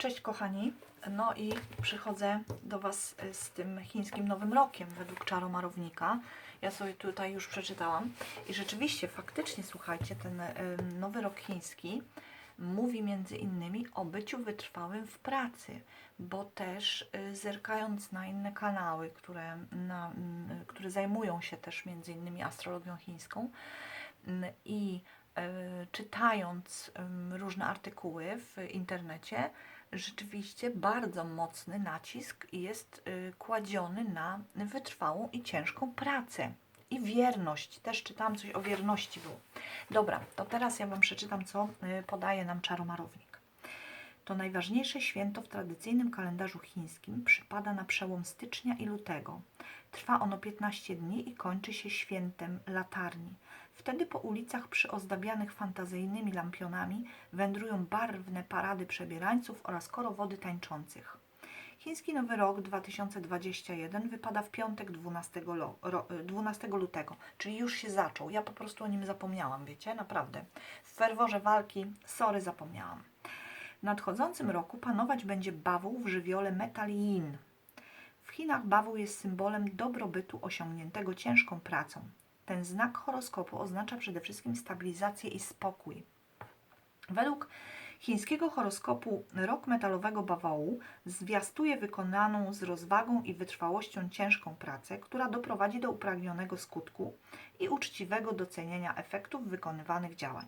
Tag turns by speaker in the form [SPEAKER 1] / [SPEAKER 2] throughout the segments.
[SPEAKER 1] Cześć kochani, no i przychodzę do Was y, z tym chińskim Nowym Rokiem według czaromarownika. Ja sobie tutaj już przeczytałam i rzeczywiście, faktycznie, słuchajcie, ten y, Nowy Rok chiński mówi między innymi o byciu wytrwałym w pracy, bo też y, zerkając na inne kanały, które, na, które zajmują się też między innymi astrologią chińską mm, i czytając różne artykuły w internecie, rzeczywiście bardzo mocny nacisk jest y, kładziony na wytrwałą i ciężką pracę. I wierność. Też czytałam coś o wierności było. Dobra, to teraz ja Wam przeczytam, co y, podaje nam czaromarownik. To najważniejsze święto w tradycyjnym kalendarzu chińskim przypada na przełom stycznia i lutego. Trwa ono 15 dni i kończy się świętem latarni. Wtedy po ulicach przyozdabianych fantazyjnymi lampionami wędrują barwne parady przebierańców oraz korowody tańczących. Chiński Nowy Rok 2021 wypada w piątek 12, lo, ro, 12 lutego, czyli już się zaczął. Ja po prostu o nim zapomniałam, wiecie, naprawdę. W ferworze walki, sorry, zapomniałam. W nadchodzącym roku panować będzie bawół w żywiole metal yin. W Chinach bawół jest symbolem dobrobytu osiągniętego ciężką pracą. Ten znak horoskopu oznacza przede wszystkim stabilizację i spokój. Według chińskiego horoskopu rok metalowego bawołu zwiastuje wykonaną z rozwagą i wytrwałością ciężką pracę, która doprowadzi do upragnionego skutku i uczciwego docenienia efektów wykonywanych działań.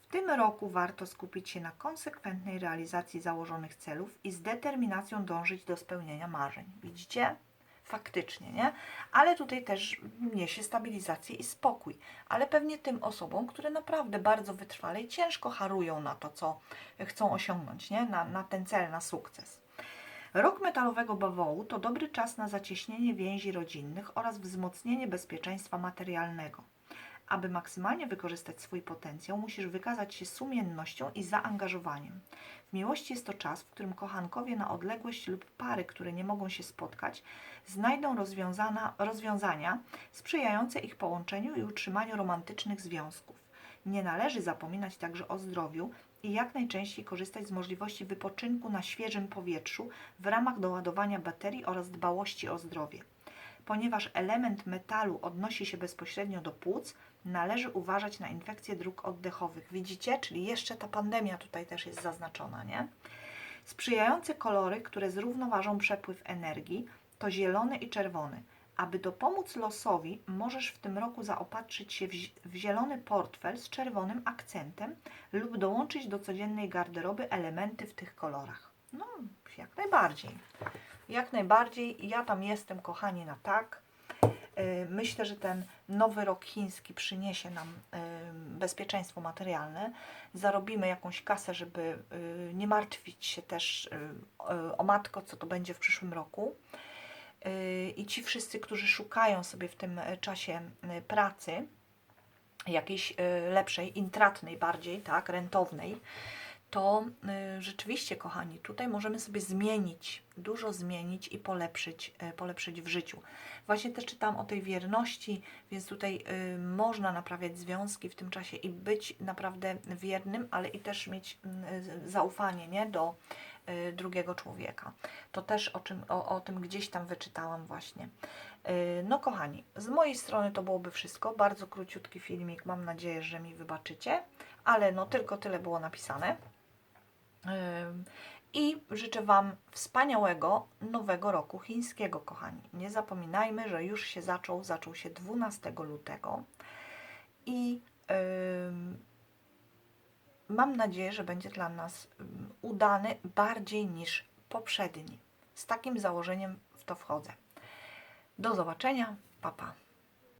[SPEAKER 1] W tym roku warto skupić się na konsekwentnej realizacji założonych celów i z determinacją dążyć do spełnienia marzeń. Widzicie? Faktycznie, nie? Ale tutaj też niesie stabilizację i spokój. Ale pewnie tym osobom, które naprawdę bardzo wytrwale i ciężko harują na to, co chcą osiągnąć, nie? Na, na ten cel, na sukces. Rok metalowego bawołu to dobry czas na zacieśnienie więzi rodzinnych oraz wzmocnienie bezpieczeństwa materialnego. Aby maksymalnie wykorzystać swój potencjał, musisz wykazać się sumiennością i zaangażowaniem. W miłości jest to czas, w którym kochankowie na odległość lub pary, które nie mogą się spotkać, znajdą rozwiązania sprzyjające ich połączeniu i utrzymaniu romantycznych związków. Nie należy zapominać także o zdrowiu i jak najczęściej korzystać z możliwości wypoczynku na świeżym powietrzu w ramach doładowania baterii oraz dbałości o zdrowie. Ponieważ element metalu odnosi się bezpośrednio do płuc, należy uważać na infekcje dróg oddechowych. Widzicie? Czyli jeszcze ta pandemia tutaj też jest zaznaczona, nie? Sprzyjające kolory, które zrównoważą przepływ energii, to zielony i czerwony. Aby dopomóc losowi, możesz w tym roku zaopatrzyć się w, zi- w zielony portfel z czerwonym akcentem lub dołączyć do codziennej garderoby elementy w tych kolorach. No, jak najbardziej. Jak najbardziej. Ja tam jestem, kochani, na tak. Yy, Myślę, że ten nowy rok chiński przyniesie nam yy, bezpieczeństwo materialne. Zarobimy jakąś kasę, żeby yy, nie martwić się też o matko, co to będzie w przyszłym roku. I ci wszyscy, którzy szukają sobie w tym czasie pracy, jakiejś lepszej, intratnej bardziej, tak, rentownej, to y, rzeczywiście, kochani, tutaj możemy sobie zmienić, dużo zmienić i polepszyć, y, polepszyć w życiu. Właśnie też czytałam o tej wierności, więc tutaj y, można naprawiać związki w tym czasie i być naprawdę wiernym, ale i też mieć zaufanie nie, do drugiego człowieka. To też o, czym, o, o tym gdzieś tam wyczytałam właśnie. No kochani, z mojej strony to byłoby wszystko. Bardzo króciutki filmik, mam nadzieję, że mi wybaczycie, ale no tylko tyle było napisane. I życzę Wam wspaniałego nowego roku chińskiego, kochani. Nie zapominajmy, że już się zaczął, zaczął się 12 lutego i mam nadzieję, że będzie dla nas udany bardziej niż poprzedni. Z takim założeniem w to wchodzę. Do zobaczenia, papa. Pa.